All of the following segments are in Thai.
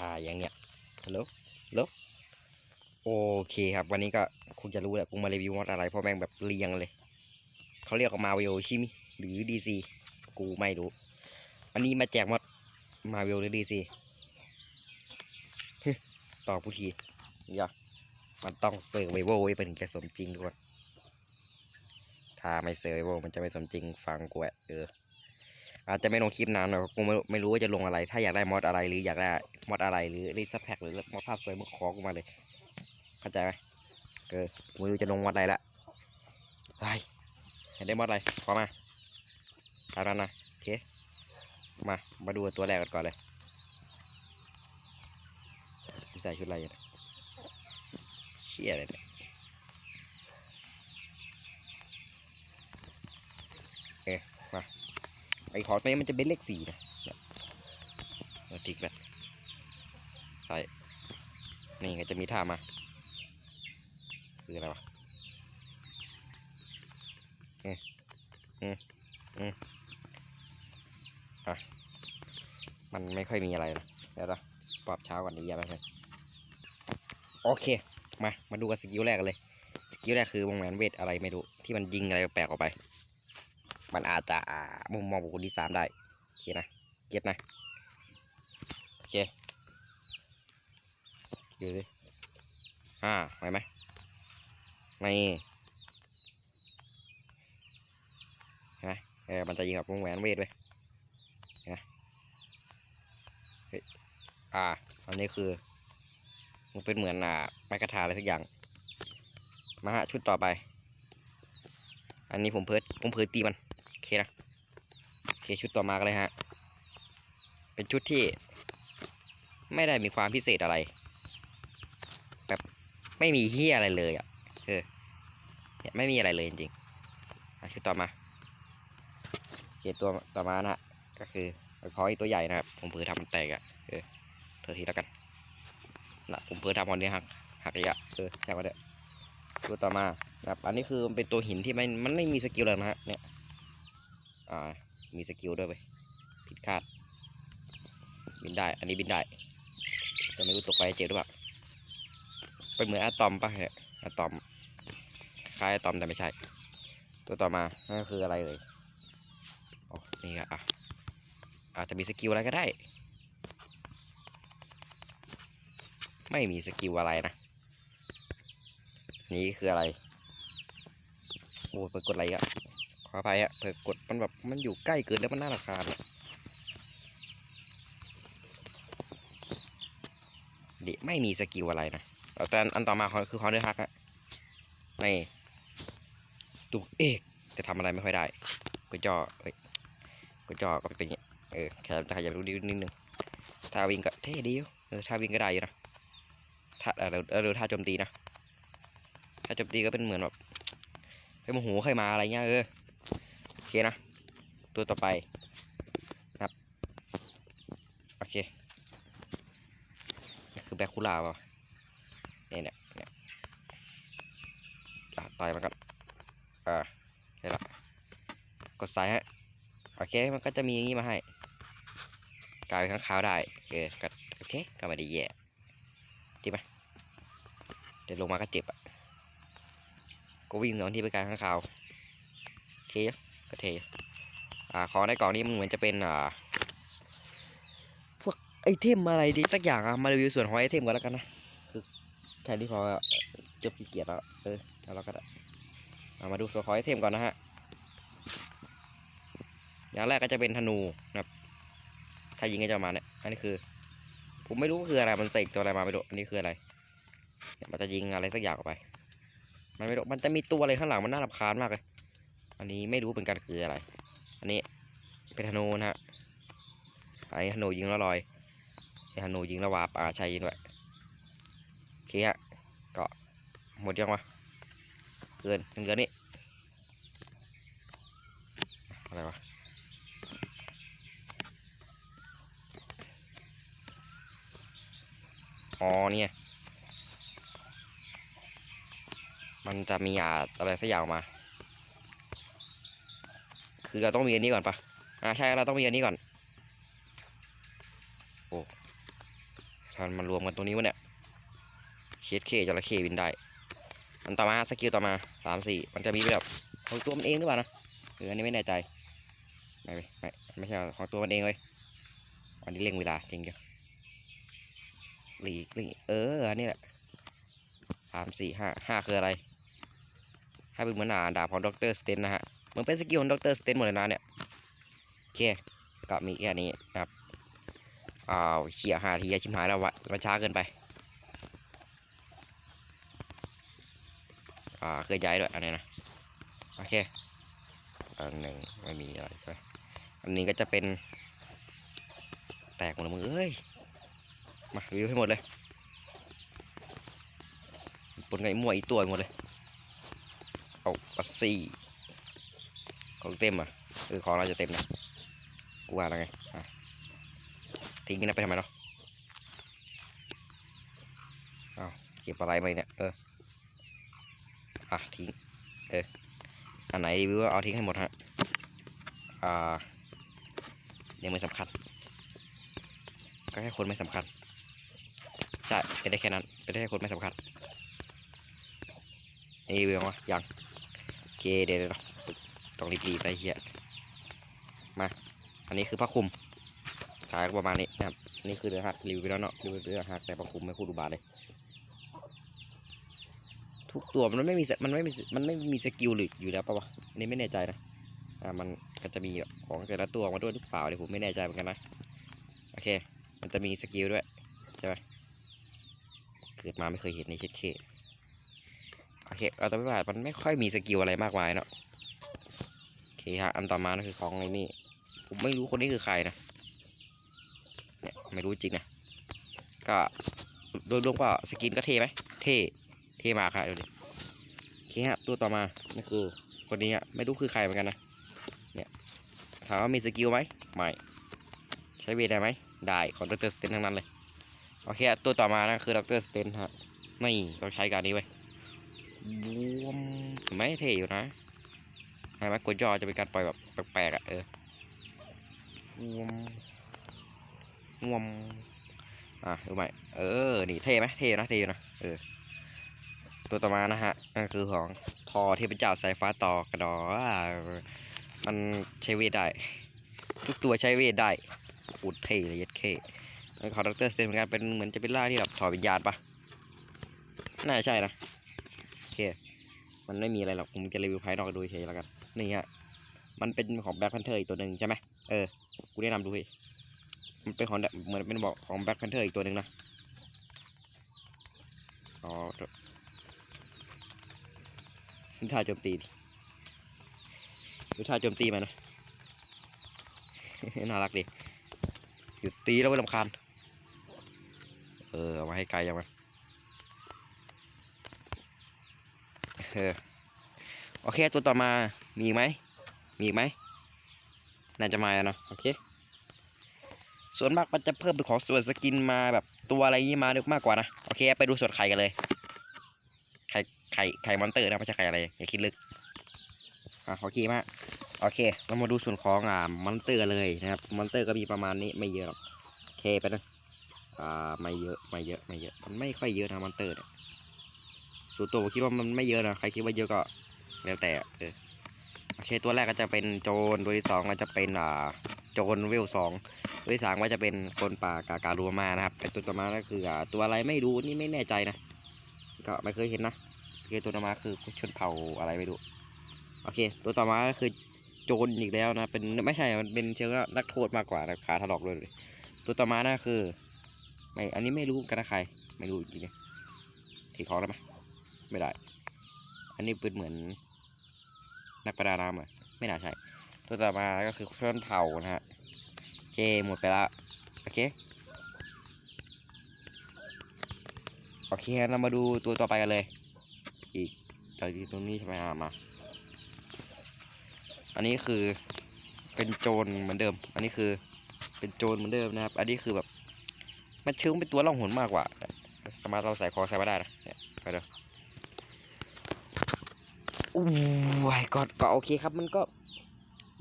ถ่ายอย่างเนี้ยฮัลโหลฮัลโหลโอเคครับ วันนี้ก็คุณจะรู้แหละกูมารีวิวมอดอะไรเพราะแม่งแบบเรียงเลยเขาเรียกว่ามาวิโอชิมิหรือดีซีกูไม่รู้ อันนี้มาแจกมอดมาวิโอหรือดีซีต่อผู้ทีอย่ามันต้องเซอร์ไวโวไว้เป็นจะสมจริงทุกคนถ้าไม่เซอร์ไวโวมันจะไม่สมจริงฟังกูอะเออ อาจจะไม่ลงคลิปนานหรอกกูไม่ไม่รู้ว่าจะลงอะไร ถ้าอยากได้มอดอะไรหรืออยากได้มอดอะไรหรือรีซับแพ็กหรือมอดภาพสวยมึงขอกูมาเลย เข้าใจไหมเออกูไม่รู้จะลงมอดอะไรละไปอยากได้มอดอะไรขอมาตามนั้นนะโอเคมามาดูตัวแรกกันก่อนเลยกูใส่ชุดอะไรอยู่เนี่ยเชี่ยอะไรเนี่ยเอ๊ะมา ไอ้คอร์ดนี้มันจะเป็นเลขสี่นะเนี่ยเอาติ๊กแบบใส่นี่ก็จะมีท่ามา คืออะไรวะอืมอืมอืมอะ มันไม่ค่อยมีอะไรนะเดี๋ยวนะปรับเช้าก่อนดีอย่าไปเลยโอเค มา มาดูกันสกิลแรกกันเลย สกิลแรกคือวงแหวนเวทอะไรไม่รู้ ที่มันยิงอะไรแปลกออกไป มันอาจจะอ่ามุมมองบุคคลที่สามได้โอเคนะเก็ตนะโอเคดูดิอ่าไหวไหมไม่เห็นไหมเออมันจะยิงกับวงแหวนเวทด้วยเห็นไหมเฮ้ยอ่าอันนี้คือมันเป็นเหมือนอ่าไม้กระทาอะไรสักอย่างมาฮะชุดต่อไป อันนี้ผมเพิร์ดผมเพิร์ดตีมัน เคนะโอเคชุดต่อมากันเลยฮะ เป็นชุดที่ ไม่ได้มีความพิเศษอะไร แบบไม่มีเฮียอะไรเลยอะเออเนี่ยไม่มีอะไรเลยจริงๆชุดต่อมาโอเคตัวต่อมานะก็คือขออีตัวใหญ่นะครับ ผมเผื่อทำมันแตกอะเออเธอทีแล้วกันนะผมเผื่อทำวันนี้หักหักอีกอะเออแค่ว่าเด้อตัวต่อมานะครับอันนี้คือมันเป็นตัวหินที่มันมันไม่มีสกิลเลยนะฮะเนี่ย อ่า มีสกิลด้วยไปผิดคาด บินได้ อันนี้บินได้ แต่ไม่รู้ตกไปเจ็บหรือเปล่าเป็นเหมือนอะตอมปะเนี่ยอะตอม คล้ายอะตอมแต่ไม่ใช่ ตัวต่อมานั่นก็คืออะไรเลยโอ้นี่ครับอะอาจจะมีสกิลอะไรก็ได้ ไม่มีสกิลอะไรนะ นี่คืออะไร โอ้เปิดกดอะไรอะ ขออภัยอะเผื่อกดมันแบบมันอยู่ใกล้เกินแล้วมันน่ารำคาญอะดิไม่มีสกิลอะไรนะแต่อันต่อมาคือคอนเดอร์ฮักอะในตุกเอกจะทำอะไรไม่ค่อยได้ก็จ่อเอ้ยก็จ่อก็เป็นอย่างเงี้ยเออแค่ถ้าอยากรู้นิดนึงถ้าวิ่งก็เท่ดีอยู่เออถ้าวิ่งก็ได้อยู่นะถ้าเออเออถ้าโจมตีนะถ้าโจมตีก็เป็นเหมือนแบบเฮ้ยโมโหใครมาอะไรเงี้ยเออ เคนะ ตัวต่อไปนะครับ โอเคนี่คือแบคูล่าเปล่าเนี่ยเนี่ยเนี่ยต่อยมันก็อ่าได้ละกดซ้ายฮะ โอเค มันก็จะมีอย่างนี้มาให้กลายเป็นข้างขาวได้เออก็โอเค ก็ไม่ได้แย่จริงไหมเดี๋ยวลงมาก็เจ็บอะ ก็วิ่งสองที่ไปกลายข้างขาว โอเค ก็เทอ่าของในกล่องนี้มันเหมือนจะเป็นอ่าพวกไอเทมอะไรดีสักอย่างอะมารีวิวส่วนของไอเทมก่อนแล้วกันนะคือแค่นี้พออะจบขี้เกียจแล้วเออแล้วเราก็ได้เอามาดูส่วนของไอเทมก่อนนะฮะอย่างแรกก็จะเป็นธนูนะครับ ถ้ายิงก็จะมาเนี่ย อันนี้คือ ผมไม่รู้คืออะไร มันเสกตัวอะไรมาไม่รู้ อันนี้คืออะไร มันจะยิงอะไรสักอย่างออกไป มันไม่รู้ มันจะมีตัวอะไรข้างหลังมันน่ารำคาญมากเลย อันนี้ไม่รู้เป็นกันคืออะไร อันนี้เป็นธนูนะฮะไอ้ธนูยิงแล้วลอยไอ้ธนูยิงแล้ววาปอ่าใช่ยิงด้วยโอเคฮะก็หมดยังวะเกินเกินนี่อะไรวะอ๋อเนี่ย มันจะมีอาอะไรสักอย่างมา คือเราต้องมีอันนี้ก่อนปะอ่าใช่เราต้องมีอันนี้ก่อน โอ้ทพันมันรวมกันตรงนี้วะเนี่ยเคสเคจระเข้บินได้ อันต่อมาสกิลต่อมาสามสี่มันจะมีแบบของตัวมันเองหรือเปล่านะเอออันนี้ไม่แน่ใจ ไม่ไม่ไม่ใช่ของตัวมันเองเลยอันนี้เร่งเวลาจริงจังหลีกหลีเอออันนี้แหละสามสี่ห้าห้าคืออะไร ให้เป็นเหมือนอ่าดาบของด็อกเตอร์สเตนนะฮะ เหมันเป็นสกิลของด็อกเตอร์สเตนหมดเลยนะเนี่ยโอเคก็มีแค่นี้นะครับอ้าวเชี่ยหาทีอะชิมหายแล้ววะมันช้าเกินไปอ่าเคยย้ายด้วยอันนี้นะโอเคอันหนึ่งไม่มีอะไรใช่ไหมอันนี้ก็จะเป็น แตกหมดเลยมึงเอ้ยมารีวิวให้หมดเลยปนไงมั่วอีตัวหมดเลยเอาปัสซี่ ของเต็มอะเออของเราจะเต็มนะกูว่าแล้วไงอะทิ้งนะไปทำไมเนาะเอาเก็บอะไรไปเนี่ยเอออะทิ้งเอออันไหนรีวิวเอาทิ้งให้หมดฮะอ่ายังไม่สำคัญ ก็แค่คนไม่สำคัญใช่เป็นได้แค่นั้นเป็นได้แค่คนไม่สำคัญนี่รีวิววะยังโอเคเดี๋ยวเดี๋ยว ต้องรีบๆไปเฮียมา อันนี้คือผ้าคลุมใช้ประมาณนี้นะครับ นี่คือเดือหักรีวิวไปแล้วเนาะรีวิวเดือหักแต่ประคุมไม่คู่ดูบาทเลย ทุกตัวมันไม่มีมันไม่มีมันไม่มีสกิลหรืออยู่แล้วปะวะนนี้ไม่แน่ใจนะอ่ามันก็จะมีของแต่ละตัวมาด้วยหรือเปล่าเดี๋ยผมไม่แน่ใจเหมือนกันนะโอเค มันจะมีสกิลด้วยใช่ไหมเกิดมาไม่เคยเห็นในเช็ดเคโอเคเอาแต่ไม่ว่ามันไม่ค่อยมีสกิลอะไรมากมายเนาะ โอเคฮะอันต่อมานั่นคือของในนี่ผมไม่รู้คนนี้คือใครนะเนี่ยไม่รู้จริงนะก็โดยรวมก็สกินก็เทไหมเทเทมากครับดูดิโอเคฮะตัวต่อมานี่คือคนนี้ฮะไม่รู้คือใครเหมือนกันนะเนี่ยถามว่ามีสกิลไหมไม่ใช้เวทได้ไหมได้ของดรสเตนทั้งนั้นเลยโอเคฮะตัวต่อมานะคือดรสเตนฮะไม่ต้องใช้การนี้ไว้บวมเห็นไหมเท่อยู่นะ เห็นไหมกดย่อจะเป็นการปล่อยแบบแปลกๆอะเอองวมงวมอะดูใหม่เออ นี่เท่ไหมเท่นะเท่อยู่นะเออ ตัวต่อมานะฮะนั่นคือของทอเทพเจ้าสายฟ้าต่อกระดออ่ามันใช้เวทได้ ทุกตัวใช้เวทได้อุดเท่เลยยัดเคแล้วของดรสเตนเหมือนกันเป็นเหมือนจะเป็นล่างที่แบบถอดวิญญาณปะน่าจะใช่นะโอเค มันไม่มีอะไรหรอกผมจะรีวิวภายนอกดูเฉยแล้วกันนี่ฮะมันเป็นของแบ็คแพนเทอร์อีกตัวหนึ่งใช่ไหมเออกูแนะนำดูให้มันเป็นของเหมือนเป็นบอกของแบ็คแพนเทอร์อีกตัวหนึ่งนะอ๋อท่าโจมตีดูท่าโจมตีมันนะน่ารักดีหยุดตีแล้วไม่ลำคาญเออเอามาให้ไกลยังมัน เออโอเค ตัวต่อมา มีไหม มีไหม น่าจะมาแล้วเนาะ โอเค ส่วนมากมันจะเพิ่มเป็นของส่วนสกินมาแบบตัวอะไรนี้มาเยอะมากกว่านะ โอเค ไปดูส่วนไข่กันเลย ไข่ ไข่ ไข่มอนเตอร์นะไม่ใช่ไข่อะไร อย่าคิดลึก อะโอเคมากโอเค เรามาดูส่วนของอ่ามอนเตอร์เลยนะครับ มอนเตอร์ก็มีประมาณนี้ไม่เยอะหรอก โอเคไปนะ อ่า ไม่เยอะ ไม่เยอะ ไม่เยอะ มันไม่ค่อยเยอะนะมอนเตอร์เนี่ย ส่วนตัวผมคิดว่ามันไม่เยอะนะใครคิดว่าเยอะก็แล้วแต่เออโอเคตัวแรกก็จะเป็นโจรตัวที่สองก็จะเป็นอ่าโจรเวลสองตัวที่สามก็จะเป็นคนป่ากาการูมานะครับไอตัวต่อมาก็คืออ่าตัวอะไรไม่รู้นี่ไม่แน่ใจนะก็ไม่เคยเห็นนะโอเคตัวต่อมาคือชนเผ่าอะไรไม่รู้โอเค ตัวต่อมาก็คือโจรอีกแล้วนะเป็นไม่ใช่มันเป็นเชิงว่านักโทษมากกว่านะขาถลอกเลย ตัวต่อมานั่นก็คือไม่อันนี้ไม่รู้กันนะใคร ไม่รู้จริงๆถือของได้ไหม ไม่ได้ อันนี้ป็นเหมือน นักประดาน้ำเหรอไม่น่าใช่ ตัวต่อมาก็คือชนเผานะฮะโอเคหมดไปละโอเคโอเคเรามาดูตัวต่อไปกันเลย อีกตอนที่ตรงนี้ใช่ไหมมา อันนี้คือเป็นโจรเหมือนเดิม อันนี้คือเป็นโจรเหมือนเดิมนะครับ อันนี้คือแบบ มันเชิงเป็นตัวล่องหนมากกว่า สามารถเราใส่คอใส่มาได้นะเนี่ยไปเดี๋ยว อู้ยก็ก็โอเคครับ มันก็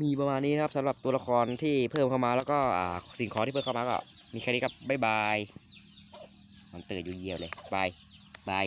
มีประมาณนี้นะครับสำหรับตัวละครที่เพิ่มเข้ามาแล้วก็สิ่งของที่เพิ่มเข้ามาก็มีแค่นี้ครับบ๊ายบาย มันเตอร์อยู่เยี่ยวเลยบายบาย